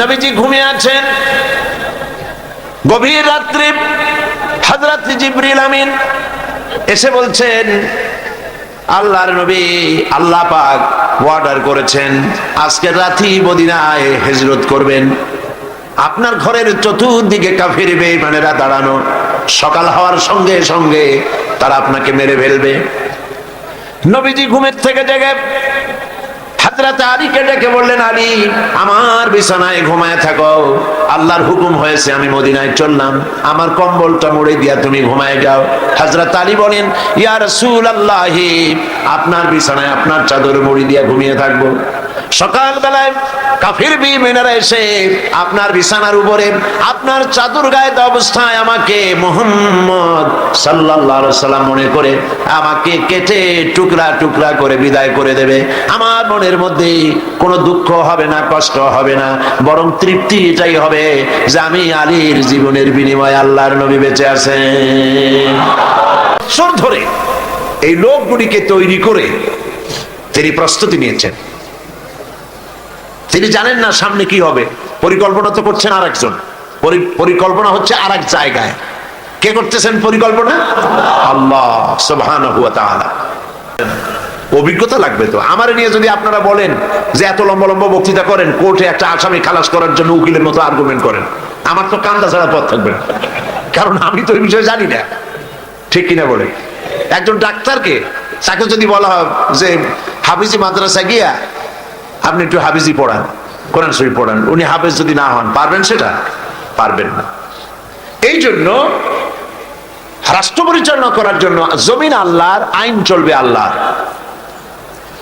নবীজি ঘুমিয়ে আছেন। গভীর রাত্রি হযরত জিবরিল আমিন এসে বলছেন, আল্লাহর নবী আল্লাহ পাক অর্ডার করেছেন আজকের রাতি মদিনায় হিজরত করবেন। আপনার ঘরের চতুর্দিকে কাফির বেঈমানেরা দাঁড়ানো, সকাল হওয়ার সঙ্গে সঙ্গে তারা আপনাকে মেরে ফেলবে। নবীজি ঘুমের থেকে জেগে আমার বিছানায় ঘুমায় থাকো। আল্লাহর হুকুম হয়েছে, আমি মদিনায় চললাম। আমার কম্বলটা মুড়ে দিয়া তুমি ঘুমায় যাও। বলেন, ইয়া রাসূল আল্লাহি আপনার বিছানায় আপনার চাদর মুড়ি দিয়া ঘুমিয়ে থাকব। সকাল বেলায় কাফির বিমেনারা এসে আপনার বিছানার উপরে, আপনার চাদর গায়ে অবস্থায় আমাকে মোহাম্মদ আলাইহি সাল্লাম মনে করে আমাকে কেটে টুকরা টুকরা করে বিদায় করে দেবে। আমার মনের মধ্যে কোনো দুঃখ হবে না, কষ্ট হবে না, বরং তৃপ্তি এটাই হবে যে আমি আলীর জীবনের বিনিময়ে আল্লাহর নবী বেঁচে আছেন বছর ধরে এই লোকগুলিকে তৈরি করে তিনি প্রস্তুতি নিয়েছেন। তিনি জানেন না সামনে কি হবে। পরিকল্পনা তো করছেন আর একজন পরিকল্পনা হচ্ছে আর এক জায়গায়। কে করতেছেন পরিকল্পনা? আল্লাহ তাআলা। অভিজ্ঞতা লাগবে তো। আমার নিয়ে যদি আপনারা বলেন যে এত লম্বা লম্বা বক্তৃতা করেন, কোর্টে একটা আসামি খালাস করার জন্য উকিলের মতো আর্গুমেন্ট করেন, আমার তো কান্দা ছাড়া পথ থাকবে কারণ আমি তো এই বিষয়ে জানি না। ঠিক কিনা বলে? একজন ডাক্তারকে তাকে যদি বলা হয় যে হাফিজি মাদ্রাসা গিয়া আপনি একটু হাফিজি পড়ান, কোরআন শরীফ পড়ান। উনি হাফেজ যদি না হন, পারবেন সেটা? পারবেন না। এই জন্য রাষ্ট্র পরিচালনা করার জন্য জমিন আল্লাহর, আইন চলবে আল্লাহর।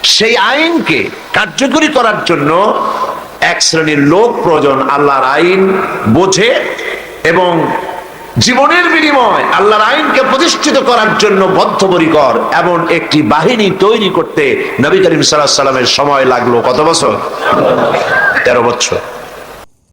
সেই আইনকে কার্যকরী করার জন্য এক শ্রেণির লোক প্রয়োজন আল্লাহর আইন বোঝে এবং জীবনের বিনিময় আল্লাহর আইনকে প্রতিষ্ঠিত করার জন্য বদ্ধপরিকর এমন একটি বাহিনী তৈরি করতে নবী করিম সাল্লাহ সাল্লামের সময় লাগল কত বছর? তেরো বছর।